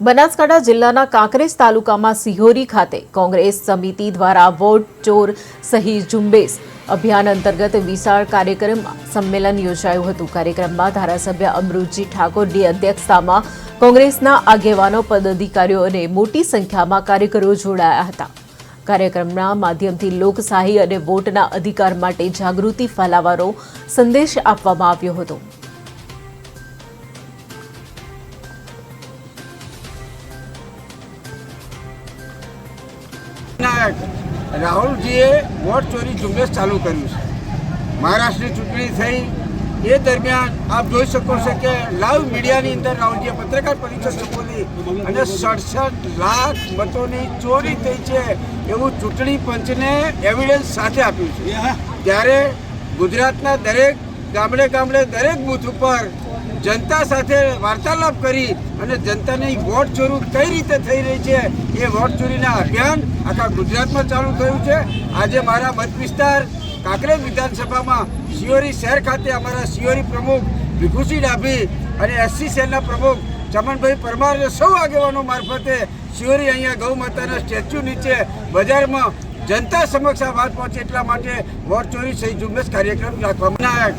બનાસકાંઠા જિલ્લાના કાંકરેજ તાલુકામાં સિહોરી ખાતે કોંગ્રેસ સમિતિ દ્વારા વોટ ચોર સહી ઝુંબેશ અભિયાન અંતર્ગત વિશાળ કાર્યક્રમ સંમેલન યોજાયું હતું. કાર્યક્રમમાં ધારાસભ્ય અમૃતજી ઠાકોરની અધ્યક્ષતામાં કોંગ્રેસના આગેવાનો, પદાધિકારીઓ અને મોટી સંખ્યામાં કાર્યકરો જોડાયા હતા. કાર્યક્રમના માધ્યમથી લોકશાહી અને વોટના અધિકાર માટે જાગૃતિ ફેલાવવાનો સંદેશ આપવામાં આવ્યો હતો. નાયક રાહુલજીએ વોટ ચોરી ઝુંબેશ ચાલુ કર્યું છે. મહારાષ્ટ્રની ચૂંટણી થઈ એ દરમિયાન આપ જોઈ શકો છો કે લાઈવ મીડિયાની અંદર રાહુલજીએ પત્રકાર પરિષદ સંબોધી અને સડસઠ લાખ મતોની ચોરી થઈ છે એવું ચૂંટણી પંચને એવિડન્સ સાથે આપ્યું છે. ત્યારે ગુજરાતના દરેક ગામડે ગામડે દરેક બૂથ ઉપર જનતા સાથે વાર્તાલાપ કરી અને જનતાની વોટ ચોરી કઈ રીતે થઈ રહી છે એ વોટ ચોરીના અભિયાન આખા ગુજરાતમાં ચાલુ થયું છે. આજે મારા મત વિસ્તાર કાંકરેજ વિધાનસભામાં શિયોરી શહેર ખાતે અમારા શિયોરી પ્રમુખ ભીખુસિંહ ડાભી અને એસસી સેલના પ્રમુખ ચમનભાઈ પરમાર સૌ આગેવાનો મારફતે શિયોરી અહીંયા ગૌ માતાના સ્ટેચ્યુ નીચે બજારમાં જનતા સમક્ષ આ વાત પહોંચે એટલા માટે વોટ ચોરી સહી ઝુંબેશ કાર્યક્રમ રાખવામાં નાયક